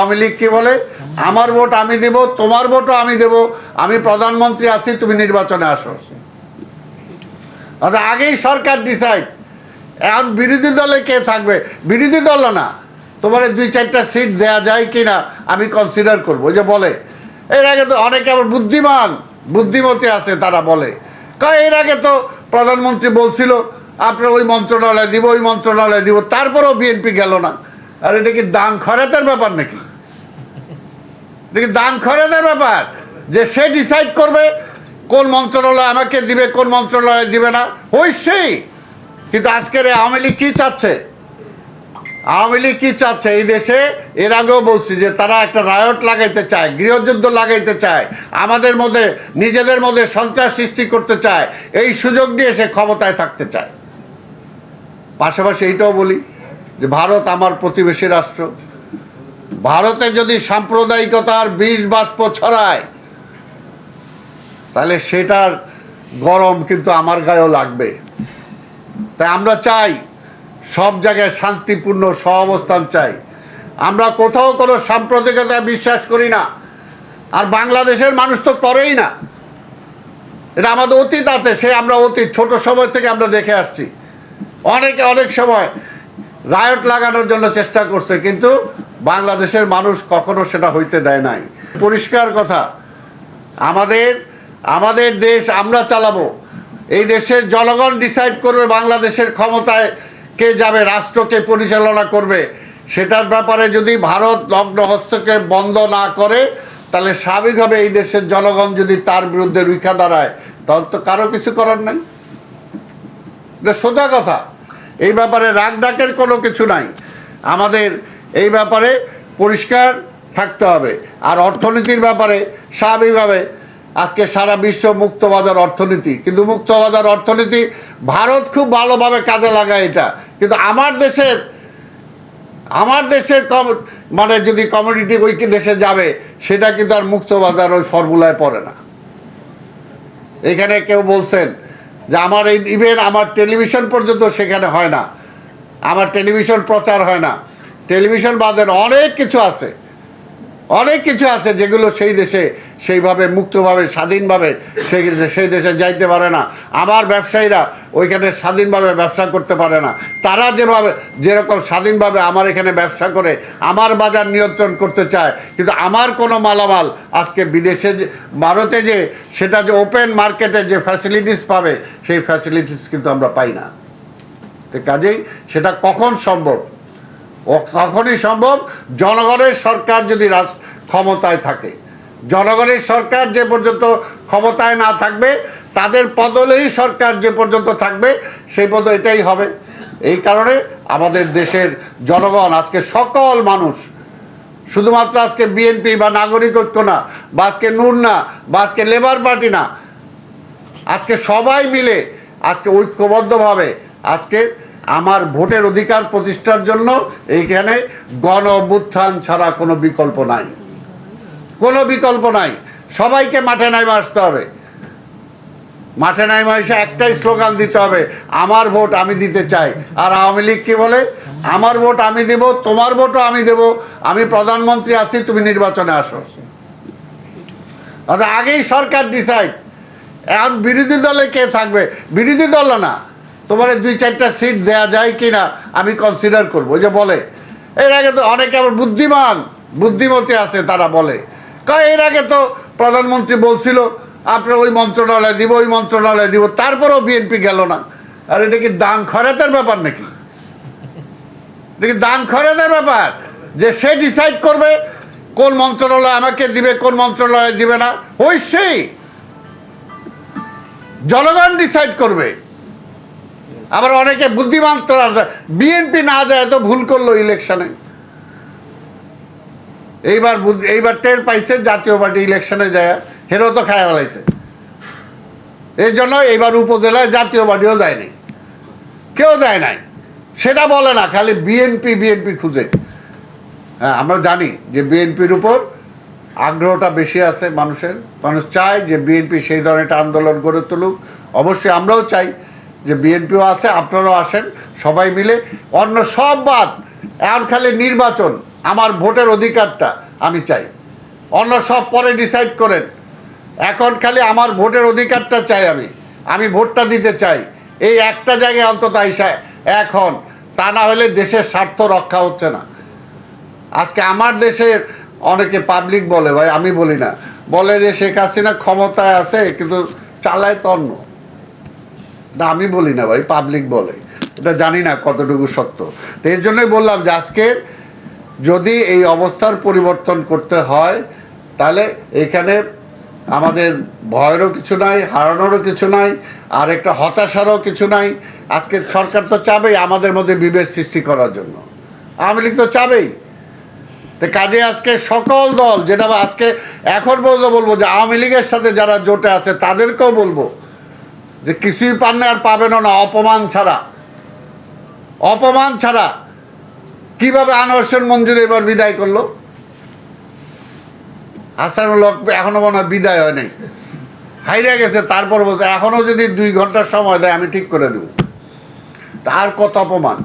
আওয়ামী লীগ কি বলে? আমার ভোট আমি দেব, তোমার ভোটও আমি দেব। আমি প্রধানমন্ত্রী আছি, তুমি নির্বাচনে আসো। অর্থাৎ আগেই সরকার ডিসাইড এখন বিরোধী দলে কে থাকবে? বিরোধী দল না। তোমার দুই, চারটা সিট দেয়া যায় কি না, আমি কনসিডার করব। যে বলে, এর আগে তো অনেকে আবার বুদ্ধিমান, বুদ্ধিমতী আছে তারা বলে। কয়, এর আগে তো প্রধানমন্ত্রী বলছিল, আপনার ওই মন্ত্রণালয় দিব, ওই মন্ত্রণালয় দিব, তারপরেও বিএনপি গেল না। আর এটা কি দান খরাতের ব্যাপার নাকি? কি দান খরচের ব্যাপার। যে সে ডিসাইড করবে কোন মন্ত্রণালয় আমাকে দিবে, কোন মন্ত্রণালয় দিবে না। হইসেই কিন্তু আজকের আওয়ামী লীগ কী চাচ্ছে? আওয়ামী লীগ কী চাচ্ছে? এই দেশে এর আগেও বলছি যে তারা একটা রায়ট লাগাইতে চায়, গৃহযুদ্ধ লাগাইতে চায়, আমাদের মধ্যে, নিজেদের মধ্যে সন্ত্রাস সৃষ্টি করতে চায়, এই সুযোগ দিয়ে সে ক্ষমতায় থাকতে চায়। পাশাপাশি এইটাও বলি যে ভারত আমার প্রতিবেশী রাষ্ট্র। ভারতে যদি সাম্প্রদায়িকতার বীজ বাষ্প ছড়ায়, তাহলে সেটার গরম কিন্তু আমার গায়েও লাগবে। তাই আমরা চাই, সব জায়গায় শান্তিপূর্ণ সহাবস্থান চাই। আমরা কোথাও কোনো সাম্প্রদায়িকতায় বিশ্বাস করি না। আর বাংলাদেশের মানুষ তো করেই না। এটা আমাদের অতীত আছে, সে আমরা অতীত, ছোট সময় থেকে আমরা দেখে আসছি। অনেকে অনেক সময় রায়ট লাগানোর জন্য চেষ্টা করছে, কিন্তু বাংলাদেশের মানুষ কখনো সেটা হইতে দেয় নাই। পরিষ্কার কথা, আমাদের আমাদের দেশ আমরা চালাবো। এই দেশের জনগণ ডিসাইড করবে বাংলাদেশের ক্ষমতায় কে যাবে রাষ্ট্রকে পরিচালনা করবে। সেটার ব্যাপারে যদি ভারত লগ্ন হস্তক্ষেপ বন্ধ না করে, তাহলে স্বাভাবিকভাবে এই দেশের জনগণ যদি তার বিরুদ্ধে রুখা দাঁড়ায় তখন তো কারও কিছু করার নাই। এটা সোজা কথা। এই ব্যাপারে রাগ ডাকের কোনো কিছু নাই। আমাদের এই ব্যাপারে পরিষ্কার থাকতে হবে। আর অর্থনীতির ব্যাপারে স্বাভাবিকভাবে আজকে সারা বিশ্ব মুক্তবাজার অর্থনীতি। কিন্তু মুক্তবাজার অর্থনীতি ভারত খুব ভালোভাবে কাজে লাগায় এটা। কিন্তু আমার দেশের আমার দেশের কম মানে যদি কমিউনিটি ওই দেশে যাবে, সেটা কিন্তু আর মুক্তবাজার ওই ফর্মুলায় পড়ে না। এখানে কেউ বলছেন যে আমার এই ইভেন আমার টেলিভিশন পর্যন্ত সেখানে হয় না। আমার টেলিভিশন প্রচার হয় না। টেলিভিশন বাদের অনেক কিছু আছে। অনেক কিছু আছে যেগুলো সেই দেশে সেইভাবে মুক্তভাবে, স্বাধীনভাবে সেই সেই দেশে যাইতে পারে না। আমার ব্যবসায়ীরা ওইখানে স্বাধীনভাবে ব্যবসা করতে পারে না। তারা যেভাবে, যেরকম স্বাধীনভাবে আমার এখানে ব্যবসা করে, আমার বাজার নিয়ন্ত্রণ করতে চায়, কিন্তু আমার কোনো মালামাল আজকে বিদেশে যে, ভারতে যে, সেটা যে ওপেন মার্কেটের যে ফ্যাসিলিটিস পাবে, সেই ফ্যাসিলিটিস কিন্তু আমরা পাই না। তো কাজেই সেটা কখন সম্ভব? তখনই সম্ভব জনগণের সরকার যদি রাস- ক্ষমতায় থাকে। জনগণের সরকার যে পর্যন্ত ক্ষমতায় না থাকবে, তাদের পদলেই সরকার যে পর্যন্ত থাকবে, সেই পদ এটাই হবে। এই কারণে আমাদের দেশের জনগণ, আজকে সকল মানুষ, শুধুমাত্র আজকে বিএনপি বা নাগরিক ঐক্য না, বা আজকে নূর না, বা আজকে লেবার পার্টি না, আজকে সবাই মিলে, আজকে ঐক্যবদ্ধভাবে আজকে আমার ভোটের অধিকার প্রতিষ্ঠার জন্য এইখানে গণ অভ্যুত্থান ছাড়া কোনো বিকল্প নাই। কোনো বিকল্প নাই। সবাইকে মাঠে নামে আসতে হবে। মাঠে নামে এসে একটাই স্লোগান দিতে হবে, আমার ভোট আমি দিতে চাই। আর আওয়ামী লীগ কি বলে, আমার ভোট আমি দেব, তোমার ভোটও আমি দেব। আমি প্রধানমন্ত্রী আছি, তুমি নির্বাচনে আসো। অর্থাৎ আগেই সরকার ডিসাইড এখন বিরোধী দলে কে থাকবে? বিরোধী দল না। তোমার দুই চারটা সিট দেয়া যায় কি না আমি কনসিডার করব। ওই যে বলে, এর আগে তো অনেকে আবার বুদ্ধিমান, বুদ্ধিমতী আছে তারা বলে। কয়, এর আগে তো প্রধানমন্ত্রী বলছিল, আপনার ওই মন্ত্রণালয় দিব, ওই মন্ত্রণালয় দিব, তারপরেও বিএনপি গেল না। আর, এটা কি দান খরাতের ব্যাপার নাকি? এটা কি দান খরাতের ব্যাপার? যে সে ডিসাইড করবে কোন মন্ত্রণালয় আমাকে দিবে, কোন মন্ত্রণালয় দিবে না হইসেই জনগণ ডিসাইড করবে। আবার অনেকে বুদ্ধিমান বিএনপি না যায় তো ভুল করল ইলেকশনে এইবার এইবার টের পাইছে জাতীয় পার্টি ইলেকশনে যায়। হেরো তো খায় ফেলাইছে। এই জন্য এইবার উপজেলায় জাতীয় পার্টিও যায়নি কেউ যায় নাই। সেটা বলে না, খালি বিএনপি বিএনপি খুঁজে। হ্যাঁ আমরা জানি যে বিএনপির উপর আগ্রহটা বেশি আছে মানুষের। মানুষ চায় যে বিএনপি সেই ধরনের আন্দোলন গড়ে তুলুক। অবশ্যই আমরাও চাই। যে বিএনপিও আছে, আপনারাও আসেন, সবাই মিলে। অন্য সব বাদ, এখন খালি নির্বাচন, আমার ভোটের অধিকারটা আমি চাই। অন্য সব পরে ডিসাইড করেন। এখন খালি আমার ভোটের অধিকারটা চাই আমি। আমি ভোটটা দিতে চাই। এই একটা জায়গায় অন্তত আইসা এখন, তা না হলে দেশের স্বার্থ রক্ষা হচ্ছে না। আজকে আমার দেশের অনেকে পাবলিক বলে, ভাই, আমি বলি না। বলে যে শেখ হাসিনা ক্ষমতায় আছে, কিন্তু চালায় তো না, আমি বলি না ভাই পাবলিক বলে। এটা জানি না কতটুকু সত্য। তো এর জন্যই বললাম যে আজকে যদি এই অবস্থার পরিবর্তন করতে হয়, তাহলে এখানে আমাদের ভয়েরও কিছু নাই, হারানোরও কিছু নাই, আর একটা হতাশারও কিছু নাই। আজকে সরকার তো চাবেই আমাদের মধ্যে বিভেদ সৃষ্টি করার জন্য। আওয়ামী লীগ তো চাবেই। তো কাজে আজকে সকল দল, যেটা আজকে, এখন পর্যন্ত বলব যে আওয়ামী লীগের সাথে যারা জোটে আছে, তাদেরকেও বলব যে কিছুই পান না আর পাবেনও না, অপমান ছাড়া। অপমান ছাড়া কীভাবে আনোয়ার মঞ্জুর এবার বিদায় করল? হাসানুল হক এখনও মনে বিদায় হয় নাই। হাইরে গেছে, তারপর বলছে, এখনও যদি দুই ঘণ্টার সময় দেয়, আমি ঠিক করে দেব। তার কত অপমান?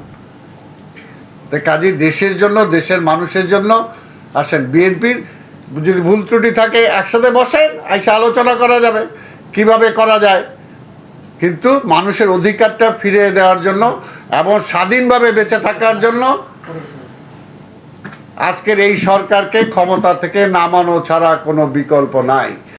তো কাজী দেশের জন্য, দেশের মানুষের জন্য, আসেন বিএনপির, যদি ভুল ত্রুটি থাকে, একসাথে বসেন এসে আলোচনা করা যাবে। কীভাবে করা যায়? কিন্তু মানুষের অধিকারটা ফিরে দেওয়ার জন্য এবং স্বাধীনভাবে বেঁচে থাকার জন্য আজকের এই সরকারকে ক্ষমতা থেকে নামানো ছাড়া কোনো বিকল্প নাই।